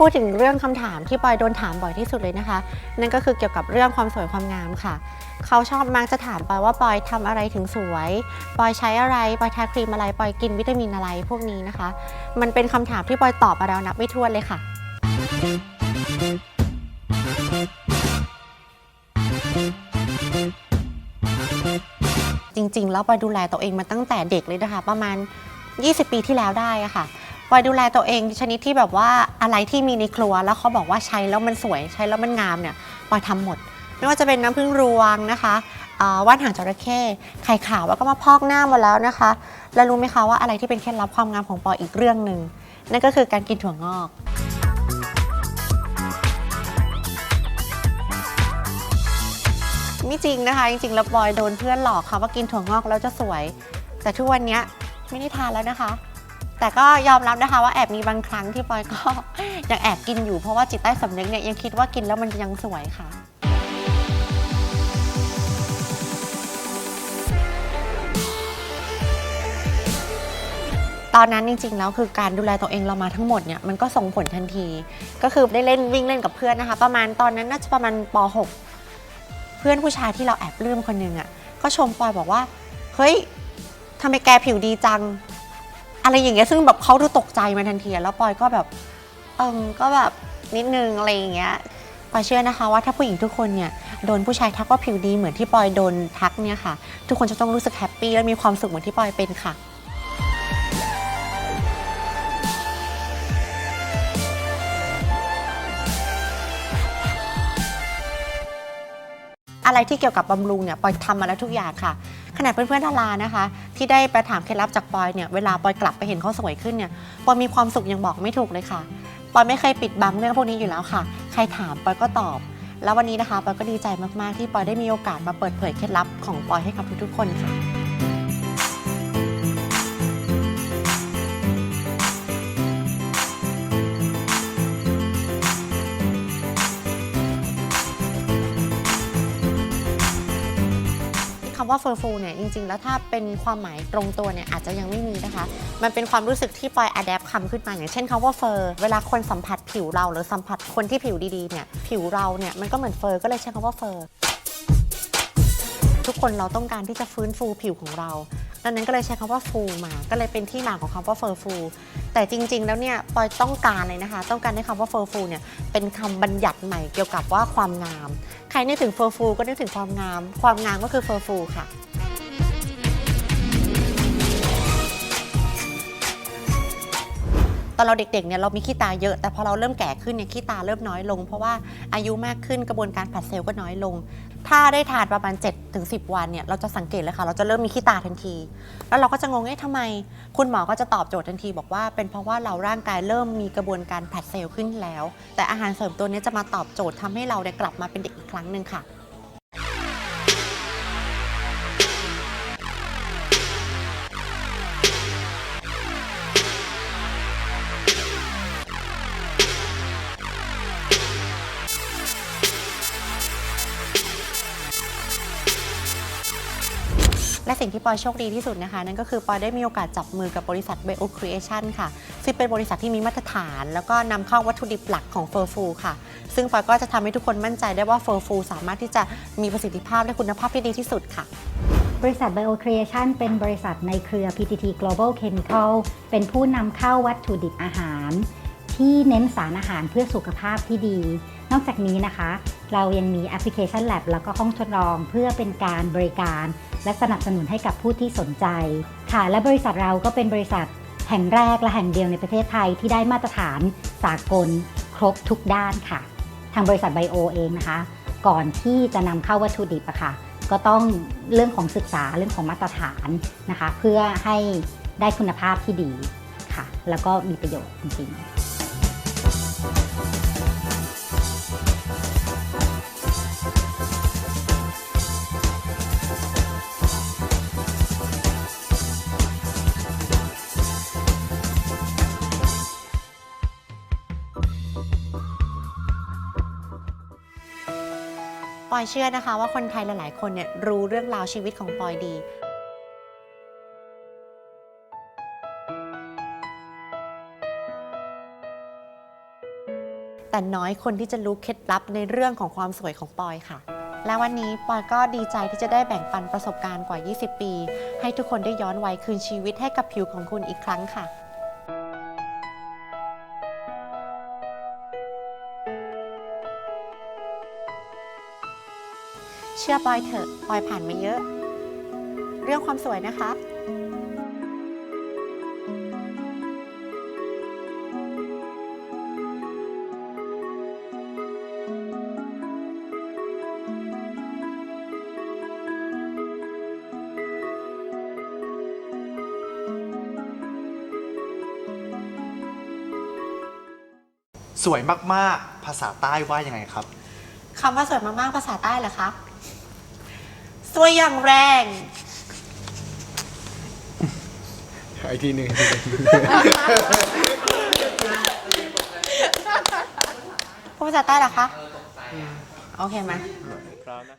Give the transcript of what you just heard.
พูดถึงเรื่องคำถามที่ปอยโดนถามบ่อยที่สุดเลยนะคะ นั่นก็คือเกี่ยวกับเรื่องความสวยความงามค่ะ เขาชอบมักจะถามปอยว่าปอยทำอะไรถึงสวย ปอยใช้อะไร ปอยทาครีมอะไร ปอยกินวิตามินอะไรพวกนี้นะคะ มันเป็นคำถามที่ปอยตอบมาแล้วนับไม่ถ้วนเลยค่ะ จริงๆ แล้วปอยดูแลตัวเองมาตั้งแต่เด็กเลยนะคะ ประมาณ 20 ปีที่แล้วได้อะค่ะ อยดูแลตัวเองชนิดที่แบบว่าอะไรที่มีในครัว แล้วเขาบอกว่าใช้แล้วมันสวยใช้แล้วมันงามเนี่ยปอยทำหมด ไม่ว่าจะเป็นน้ำผึ้งรวงนะคะว่านหางจระเข้ไข่ขาวแล้วก็มาพอกหน้าหมดแล้วนะคะ แล้วรู้ไหมคะว่าอะไรที่เป็นเคล็ดลับความงามของปอยอีกเรื่องหนึ่งนั่นก็คือการกินถั่วงอกไม่จริงนะคะ จริงๆ แล้วปอยโดนเพื่อนหลอกค่ะว่ากินถั่วงอกแล้วจะสวย แต่ทุกวันนี้ไม่ได้ทานแล้วนะคะ แต่ก็ยอมรับนะคะว่าแอบมีบางครั้งที่ปอยก็ ยังแอบกินอยู่เพราะว่าจิตใต้สำนึกเนี่ยยังคิดว่ากินแล้วมันยังสวยค่ะ ตอนนั้นจริงๆแล้วคือการดูแลตัวเองเรามาทั้งหมดเนี่ยมันก็ส่งผลทันที ก็คือได้เล่นวิ่งเล่นกับเพื่อนนะคะ ประมาณตอนนั้นน่าจะประมาณป .6 เพื่อนผู้ชายที่เราแอบปลื้มคนหนึ่งอะ่ะก็ชมปอยบอกว่าเฮ้ยทำไมแกผิวดีจัง อะไรอย่างเงี้ยซึ่งแบบเขาดูตกใจมาทันทีแล้วปอยก็แบบเอมก็แบบนิดนึงอะไรอย่างเงี้ยปอยเชื่อนะคะว่าถ้าผู้หญิงทุกคนเนี่ยโดนผู้ชายทักว่าผิวดีเหมือนที่ปอยโดนทักเนี่ยค่ะ ทุกคนจะต้องรู้สึกแฮปปี้และมีความสุขเหมือนที่ปอยเป็นค่ะอะไรที่เกี่ยวกับบำรุงเนี่ยปอยทำมาแล้วทุกอย่างค่ะ ขนาดเพื่อนๆดารานะคะ ที่ได้ไปถามเคล็ดลับจากปอยเนี่ยเวลาปอยกลับไปเห็นเขาสวยขึ้นเนี่ยปอยมีความสุขยังบอกไม่ถูกเลยค่ะปอยไม่เคยปิดบังเรื่องพวกนี้อยู่แล้วค่ะ ใครถามปอยก็ตอบ แล้ววันนี้นะคะปอยก็ดีใจมากๆที่ปอยได้มีโอกาสมาเปิดเผยเคล็ดลับของปอยให้กับทุกๆคนค่ะำว่าเฟอร์ฟูเนี่ยจริงๆ แล้วถ้าเป็นความหมายตรงตัวเนี่ยอาจจะยังไม่มีนะคะ มันเป็นความรู้สึกที่ปอยอัดแอปคำขึ้นมาอย่างเช่นคำว่าเฟอร์เวลาคนสัมผัสผิวเราหรือสัมผัสคนที่ผิวดีๆเนี่ยผิวเราเนี่ยมันก็เหมือนเฟอร์ก็เลยใช้คำว่าเฟอร์ทุกคนเราต้องการที่จะฟื้นฟูผิวของเรา ดังนั้นก็เลยใช้คำว่าฟูมา ก็เลยเป็นที่มาของคำว่าเฟอร์ฟูแต่จริง ๆ แล้วเนี่ยปอยต้องการเลยนะคะ ต้องการให้คำว่าเฟอร์ฟูเนี่ยเป็นคำบัญญัติใหม่เกี่ยวกับว่าความงาม ใครนึกถึงเฟอร์ฟูก็นึกถึงความงาม ความงามก็คือเฟอร์ฟูค่ะ ตอนเราเด็กๆเนี่ยเรามีขี้ตาเยอะ แต่พอเราเริ่มแก่ขึ้นเนี่ยขี้ตาเริ่มน้อยลง เพราะว่าอายุมากขึ้นกระบวนการผัดเซลล์ก็น้อยลง ถ้าได้ทานประมาณ7-10 วันเนี่ยเราจะสังเกตเลยค่ะเราจะเริ่มมีขี้ตาทันที แล้วเราก็จะงงเอ๊ะทำไม คุณหมอก็จะตอบโจทย์ทันที บอกว่าเป็นเพราะว่าเราร่างกายเริ่มมีกระบวนการผัดเซลล์ขึ้นแล้ว แต่อาหารเสริมตัวนี้จะมาตอบโจทย์ทำให้เราเนี่ยกลับมาเป็นเด็กอีกครั้งหนึ่งค่ะ และสิ่งที่ปอยโชคดีที่สุดนะคะ นั่นก็คือปอยได้มีโอกาสจับมือกับบริษัท Bio Creation ค่ะ ซึ่งเป็นบริษัทที่มีมาตรฐาน แล้วก็นำเข้าวัตถุดิบหลักของเฟอร์ฟูค่ะ ซึ่งปอยก็จะทำให้ทุกคนมั่นใจได้ว่าเฟอร์ฟูสามารถที่จะมีประสิทธิภาพและคุณภาพที่ดีที่สุดค่ะ บริษัท BioCreation เป็นบริษัทในเครือ PTT Global Chemical เป็นผู้นำเข้าวัตถุดิบอาหาร ที่เน้นสารอาหารเพื่อสุขภาพที่ดี นอกจากนี้นะคะ เรายังมีแอปพลิเคชัน Lab แล้วก็ห้องทดลองเพื่อเป็นการบริการ และสนับสนุนให้กับผู้ที่สนใจ ค่ะ และบริษัทเราก็เป็นบริษัทแห่งแรกและแห่งเดียวในประเทศไทยที่ได้มาตรฐานสากลครบทุกด้านค่ะ ทางบริษัทไบโอเองนะคะ ก่อนที่จะนำเข้าวัตถุดิบอะค่ะ ก็ต้องเรื่องของศึกษาเรื่องของมาตรฐานนะคะ เพื่อให้ได้คุณภาพที่ดีค่ะ แล้วก็มีประโยชน์จริงๆ ปอยเชื่อนะคะว่าคนไทยหลาย ๆ คนเนี่ยรู้เรื่องราวชีวิตของปอยดี แต่น้อยคนที่จะรู้เคล็ดลับในเรื่องของความสวยของปอยค่ะ และวันนี้ปอยก็ดีใจที่จะได้แบ่งปันประสบการณ์กว่า 20 ปี ให้ทุกคนได้ย้อนวัยคืนชีวิตให้กับผิวของคุณอีกครั้งค่ะ เชื่อปอยเถอะปอยผ่านมาเยอะ เรื่องความสวยนะคะสวยมาก ๆ ภาษาใต้ว่ายังไงครับ คำว่าสวยมากๆ ภาษาใต้เหรอคะ สวยอย่างแรง ไอทีหนึ่งพูดภาษาใต้เหรอคะ โอเคไหม พร้อมนะ